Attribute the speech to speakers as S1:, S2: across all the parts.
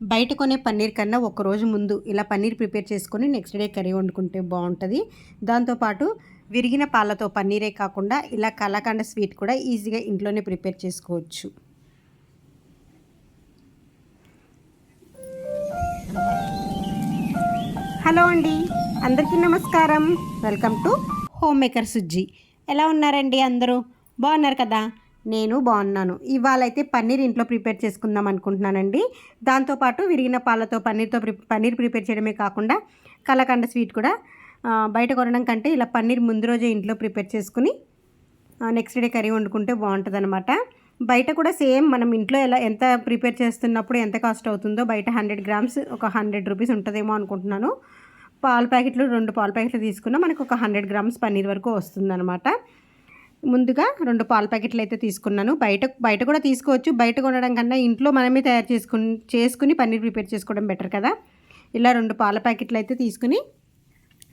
S1: బయట కొనే పన్నీర్ కన్నా ఒక రోజు ముందు ఇలా పన్నీర్ ప్రిపేర్ చేసుకొని నెక్స్ట్ డే కర్రీ వండుకుంటే బాగుంటుంది. దాంతోపాటు విరిగిన పాలతో పన్నీరే కాకుండా ఇలా కలాకండ స్వీట్ కూడా ఈజీగా ఇంట్లోనే ప్రిపేర్ చేసుకోవచ్చు. హలో అండి అందరికీ నమస్కారం. Welcome to home maker Sujji. ఎలా ఉన్నారండి అందరూ? బాగున్నారు కదా? నేను బాగున్నాను. ఇవాళ అయితే పన్నీర్ ఇంట్లో ప్రిపేర్ చేసుకుందాం అనుకుంటున్నానండి. దాంతోపాటు విరిగిన పాలతో పన్నీర్తో ప్రి పన్నీర్ ప్రిపేర్ చేయడమే కాకుండా కలకండ స్వీట్ కూడా బయట కొనడం కంటే ఇలా పన్నీర్ ముందు రోజే ఇంట్లో ప్రిపేర్ చేసుకుని నెక్స్ట్ డే కర్రీ వండుకుంటే బాగుంటుంది అనమాట బయట కూడా సేమ్ మనం ఇంట్లో ఎలా ఎంత ప్రిపేర్ చేస్తున్నప్పుడు ఎంత కాస్ట్ అవుతుందో బయట హండ్రెడ్ గ్రామ్స్ ఒక హండ్రెడ్ రూపీస్ ఉంటుందేమో అనుకుంటున్నాను. పాల ప్యాకెట్లు రెండు పాల ప్యాకెట్లు తీసుకున్నా మనకు ఒక హండ్రెడ్ గ్రామ్స్ పన్నీర్ వరకు వస్తుందన్నమాట. ముందుగా రెండు పాల ప్యాకెట్లు అయితే తీసుకున్నాను. బయట బయట కూడా తీసుకోవచ్చు. బయట కొనడం కన్నా ఇంట్లో మనమే తయారు చేసుకుని చేసుకుని పన్నీర్ ప్రిపేర్ చేసుకోవడం బెటర్ కదా. ఇలా రెండు పాల ప్యాకెట్లు అయితే తీసుకుని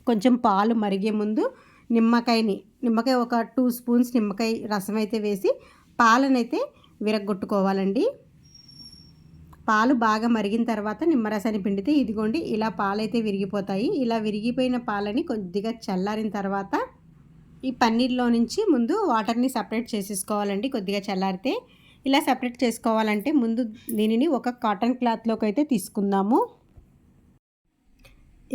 S1: కొంచెం పాలు మరిగే ముందు నిమ్మకాయని నిమ్మకాయ ఒక టూ స్పూన్స్ నిమ్మకాయ రసం అయితే వేసి పాలనైతే విరగొట్టుకోవాలండి పాలు బాగా మరిగిన తర్వాత నిమ్మరసాన్ని పిండితే ఇదిగోండి ఇలా పాలైతే విరిగిపోతాయి. ఇలా విరిగిపోయిన పాలని కొద్దిగా చల్లారిన తర్వాత ఈ పన్నీర్లో నుంచి ముందు వాటర్ని సపరేట్ చేసేసుకోవాలండి కొద్దిగా చల్లారితే. ఇలా సపరేట్ చేసుకోవాలంటే ముందు దీనిని ఒక కాటన్ క్లాత్లోకి అయితే తీసుకుందాము.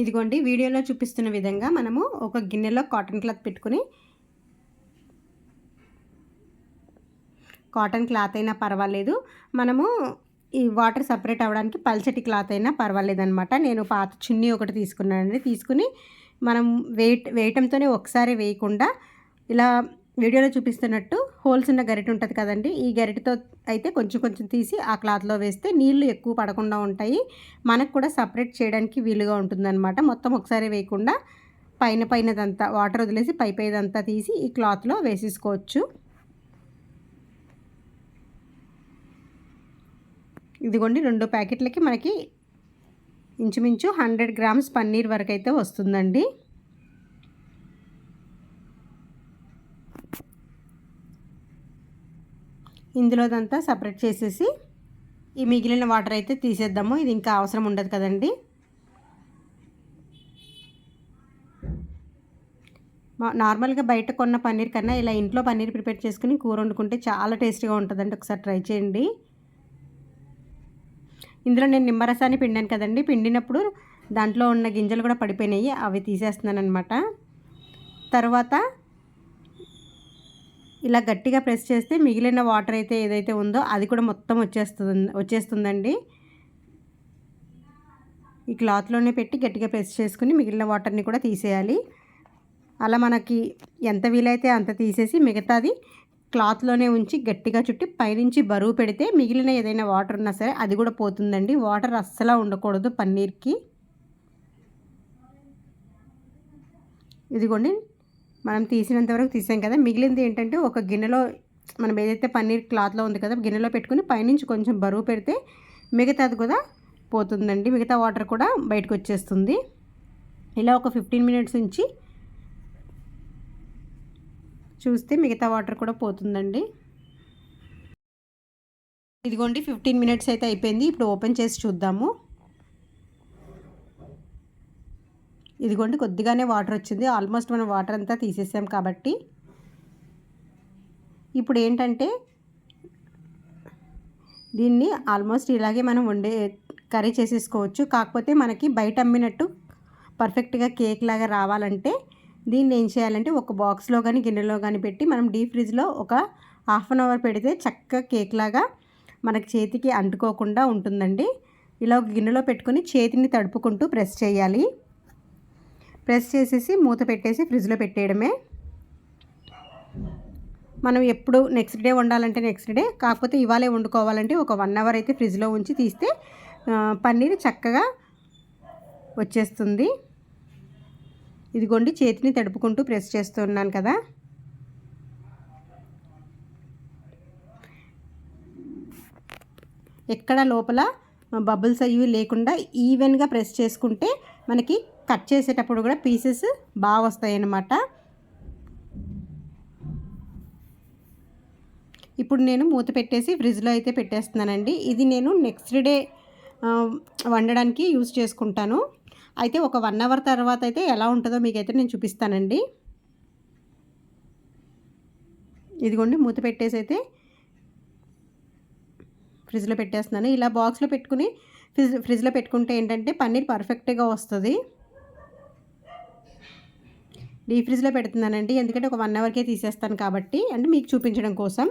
S1: ఇదిగోండి వీడియోలో చూపిస్తున్న విధంగా మనము ఒక గిన్నెలో కాటన్ క్లాత్ పెట్టుకుని కాటన్ క్లాత్ అయినా పర్వాలేదు. మనము ఈ వాటర్ సపరేట్ అవ్వడానికి పల్చటి క్లాత్ అయినా పర్వాలేదు అనమాట నేను పాత చున్నీ ఒకటి తీసుకున్నానండి. తీసుకుని మనం వేయట వేయటంతోనే ఒకసారి వేయకుండా ఇలా వీడియోలో చూపిస్తున్నట్టు హోల్స్ ఉన్న గరిటె ఉంటుంది కదండి ఈ గరిటెతో అయితే కొంచెం కొంచెం తీసి ఆ క్లాత్లో వేస్తే నీళ్ళు ఎక్కువ పడకుండా ఉంటాయి. మనకు కూడా సపరేట్ చేయడానికి వీలుగా ఉంటుందన్నమాట. మొత్తం ఒకసారి వేయకుండా పైన పైనదంతా వాటర్ వదిలేసి పై పైదంతా తీసి ఈ క్లాత్లో వేసేసుకోవచ్చు. ఇదిగోండి రెండు ప్యాకెట్లకి మనకి ఇంచుమించు హండ్రెడ్ గ్రామ్స్ పన్నీర్ వరకు అయితే వస్తుందండి. ఇందులోదంతా సపరేట్ చేసేసి ఈ మిగిలిన వాటర్ అయితే తీసేద్దాము. ఇది ఇంకా అవసరం ఉండదు కదండి. నార్మల్గా బయట కొన్న పన్నీర్ కన్నా ఇలా ఇంట్లో పన్నీర్ ప్రిపేర్ చేసుకుని కూర వండుకుంటే చాలా టేస్టీగా ఉంటుందండి. ఒకసారి ట్రై చేయండి. ఇందులో నేను నిమ్మరసాన్ని పిండాను కదండి. పిండినప్పుడు దాంట్లో ఉన్న గింజలు కూడా పడిపోయినాయి. అవి తీసేస్తున్నాను అనమాట తర్వాత ఇలా గట్టిగా ప్రెస్ చేస్తే మిగిలిన వాటర్ అయితే ఏదైతే ఉందో అది కూడా మొత్తం వచ్చేస్తుంది వచ్చేస్తుందండి. ఈ క్లాత్లోనే పెట్టి గట్టిగా ప్రెస్ చేసుకుని మిగిలిన వాటర్ని కూడా తీసేయాలి. అలా మనకి ఎంత వీలైతే అంత తీసేసి మిగతాది క్లాత్లోనే ఉంచి గట్టిగా చుట్టి పైనుంచి బరువు పెడితే మిగిలిన ఏదైనా వాటర్ ఉన్నా సరే అది కూడా పోతుందండి. వాటర్ అస్సలు ఉండకూడదు పన్నీర్కి. ఇదిగోండి మనం తీసినంత వరకు తీసాం కదా. మిగిలింది ఏంటంటే ఒక గిన్నెలో మనం ఏదైతే పన్నీర్ క్లాత్లో ఉంది కదా గిన్నెలో పెట్టుకుని పైనుంచి కొంచెం బరువు పెడితే మిగతాది కూడా పోతుందండి. మిగతా వాటర్ కూడా బయటకు వచ్చేస్తుంది. ఇలా ఒక ఫిఫ్టీన్ మినిట్స్ ఉంచి చూస్తే మిగతా వాటర్ కూడా పోతుందండి. ఇదిగోండి ఫిఫ్టీన్ మినిట్స్ అయితే అయిపోయింది. ఇప్పుడు ఓపెన్ చేసి చూద్దాము. ఇదిగోండి కొద్దిగానే వాటర్ వచ్చింది. ఆల్మోస్ట్ మనం వాటర్ అంతా తీసేసాం కాబట్టి. ఇప్పుడు ఏంటంటే దీన్ని ఆల్మోస్ట్ ఇలాగే మనం వండే కర్రీ చేసేసుకోవచ్చు. కాకపోతే మనకి బయట అమ్మినట్టు పర్ఫెక్ట్గా కేక్ లాగా రావాలంటే దీన్ని ఏం చేయాలంటే ఒక బాక్స్లో కానీ గిన్నెలో కానీ పెట్టి మనం డీప్ ఫ్రిడ్జ్లో ఒక హాఫ్ అన్ అవర్ పెడితే చక్కగా కేక్ లాగా మనకి చేతికి అంటుకోకుండా ఉంటుందండి. ఇలా ఒక గిన్నెలో పెట్టుకొని చేతిని తడుపుకుంటూ ప్రెస్ చేయాలి. ప్రెస్ చేసేసి మూత పెట్టేసి ఫ్రిడ్జ్లో పెట్టేయడమే. మనం ఎప్పుడు నెక్స్ట్ డే వండాలంటే నెక్స్ట్ డే కాకపోతే ఇవాళే వండుకోవాలంటే ఒక వన్ అవర్ అయితే ఫ్రిడ్జ్లో ఉంచి తీస్తే పన్నీర్ చక్కగా వచ్చేస్తుంది. ఇదిగోండి చేతిని తడుపుకుంటూ ప్రెస్ చేస్తున్నాను కదా. ఎక్కడ లోపల బబుల్స్ అవి లేకుండా ఈవెన్గా ప్రెస్ చేసుకుంటే మనకి కట్ చేసేటప్పుడు కూడా పీసెస్ బాగా వస్తాయి అన్నమాట ఇప్పుడు నేను మూత పెట్టేసి ఫ్రిడ్జ్లో అయితే పెట్టేస్తున్నానండి. ఇది నేను నెక్స్ట్ డే వండడానికి యూస్ చేసుకుంటాను. అయితే ఒక వన్ అవర్ తర్వాత అయితే ఎలా ఉంటుందో మీకైతే నేను చూపిస్తానండి. ఇదిగోండి మూత పెట్టేసి అయితే ఫ్రిడ్జ్లో పెట్టేస్తున్నాను. ఇలా బాక్స్లో పెట్టుకుని ఫ్రిడ్జ్ ఫ్రిడ్జ్లో పెట్టుకుంటే ఏంటంటే పన్నీర్ పర్ఫెక్ట్గా వస్తుంది. డీప్ ఫ్రిడ్జ్లో పెడుతున్నానండి. ఎందుకంటే ఒక వన్ అవర్కే తీసేస్తాను కాబట్టి అంటే మీకు చూపించడం కోసం.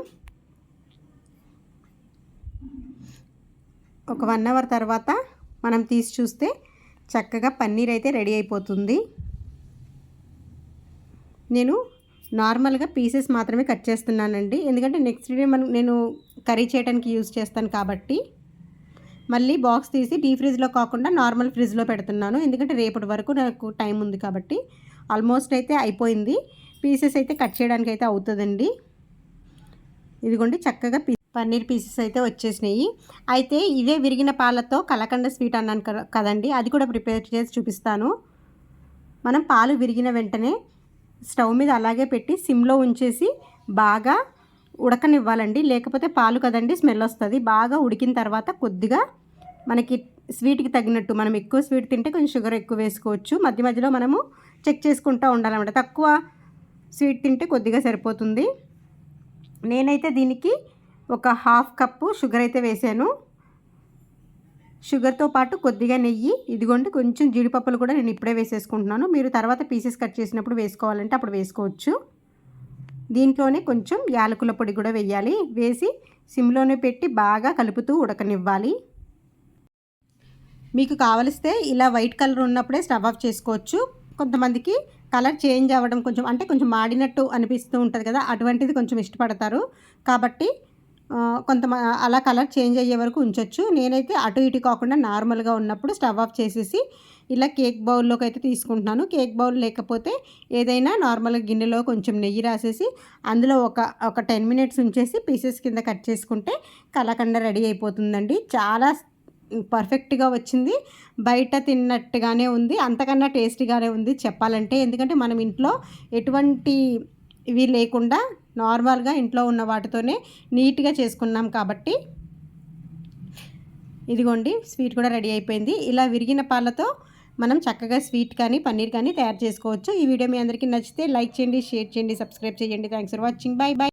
S1: ఒక వన్ అవర్ తర్వాత మనం తీసి చూస్తే చక్కగా పన్నీర్ అయితే రెడీ అయిపోతుంది. నేను నార్మల్గా పీసెస్ మాత్రమే కట్ చేస్తున్నానండి. ఎందుకంటే నెక్స్ట్ డే మనం నేను కర్రీ చేయడానికి యూస్ చేస్తాను కాబట్టి. మళ్ళీ బాక్స్ తీసి డీ ఫ్రిడ్జ్లో కాకుండా నార్మల్ ఫ్రిడ్జ్లో పెడుతున్నాను. ఎందుకంటే రేపటి వరకు నాకు టైం ఉంది కాబట్టి. ఆల్మోస్ట్ అయితే అయిపోయింది. పీసెస్ అయితే కట్ చేయడానికి అయితే అవుతుందండి. ఇదిగోండి చక్కగా పీ పన్నీర్ పీసెస్ అయితే వచ్చేసినాయి. అయితే ఇదే విరిగిన పాలతో కలకండ స్వీట్ అన్నాను కదా- కదండి. అది కూడా ప్రిపేర్ చేసి చూపిస్తాను. మనం పాలు విరిగిన వెంటనే స్టవ్ మీద అలాగే పెట్టి సిమ్లో ఉంచేసి బాగా ఉడకనివ్వాలండి. లేకపోతే పాలు కదండి స్మెల్ వస్తుంది. బాగా ఉడికిన తర్వాత కొద్దిగా మనకి స్వీట్కి తగినట్టు మనం ఎక్కువ స్వీట్ తింటే కొంచెం షుగర్ ఎక్కువ వేసుకోవచ్చు. మధ్య మధ్యలో మనము చెక్ చేసుకుంటూ ఉండాలన్నమాట. తక్కువ స్వీట్ తింటే కొద్దిగా సరిపోతుంది. నేనైతే దీనికి ఒక హాఫ్ కప్పు షుగర్ అయితే వేసాను. షుగర్తో పాటు కొద్దిగా నెయ్యి ఇదిగోండి కొంచెం జీడిపప్పులు కూడా నేను ఇప్పుడే వేసేసుకుంటున్నాను. మీరు తర్వాత పీసెస్ కట్ చేసినప్పుడు వేసుకోవాలంటే అప్పుడు వేసుకోవచ్చు. దీంట్లోనే కొంచెం యాలకుల పొడి కూడా వేయాలి. వేసి సిమ్లోనే పెట్టి బాగా కలుపుతూ ఉడకనివ్వాలి. మీకు కావలిస్తే ఇలా వైట్ కలర్ ఉన్నప్పుడే స్టవ్ ఆఫ్ చేసుకోవచ్చు. కొంతమందికి కలర్ చేంజ్ అవ్వడం కొంచెం అంటే కొంచెం మాడినట్టు అనిపిస్తూ ఉంటుంది కదా అటువంటిది కొంచెం ఇష్టపడతారు. కాబట్టి ఆ, కొంత అలా కలర్ చేంజ్ అయ్యే వరకు ఉంచొచ్చు. నేనైతే అటు ఇటు కాకుండా నార్మల్గా ఉన్నప్పుడు స్టవ్ ఆఫ్ చేసేసి ఇలా కేక్ బౌల్లోకి అయితే తీసుకుంటున్నాను. కేక్ బౌల్ లేకపోతే ఏదైనా నార్మల్ గిన్నెలో కొంచెం నెయ్యి రాసేసి అందులో ఒక ఒక టెన్ మినిట్స్ ఉంచేసి పీసెస్ కింద కట్ చేసుకుంటే కలకండ రెడీ అయిపోతుందండి. చాలా పర్ఫెక్ట్గా వచ్చింది. బయట తిన్నట్టుగానే ఉంది. అంతకన్నా టేస్టీగానే ఉంది చెప్పాలంటే. ఎందుకంటే మనం ఇంట్లో ఎటువంటి ఇవి లేకుండా నార్మల్గా ఇంట్లో ఉన్న వాటితోనే నీట్గా చేసుకున్నాం కాబట్టి. ఇదిగోండి స్వీట్ కూడా రెడీ అయిపోయింది. ఇలా విరిగిన పాలతో మనం చక్కగా స్వీట్ కానీ పన్నీర్ కానీ తయారు చేసుకోవచ్చు. ఈ వీడియో మీ అందరికీ నచ్చితే లైక్ చేయండి షేర్ చేయండి సబ్స్క్రైబ్ చేయండి. Thanks for watching. Bye bye